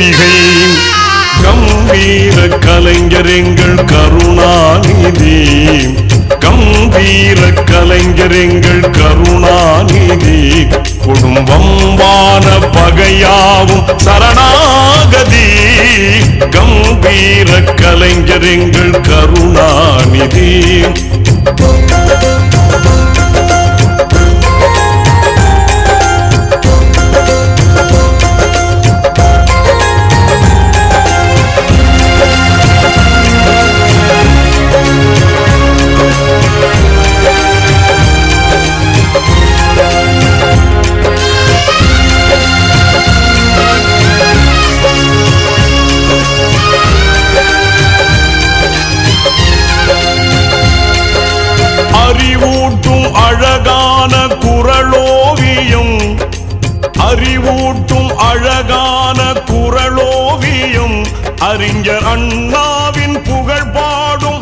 ஜெயபேரிகை கம்பீர கலைஞரெங்கள் கருணாநிதி. கம்பீர கலைஞரெங்கள் கருணாநிதி. குடும்பம்பான பகையாவும் சரணாகதி. கம்பீர கலைஞர் எங்கள் கருணாநிதி. அறிவூட்டும் அழகான குரலோவியம் அறிஞர் அண்ணாவின் புகழ் பாடும்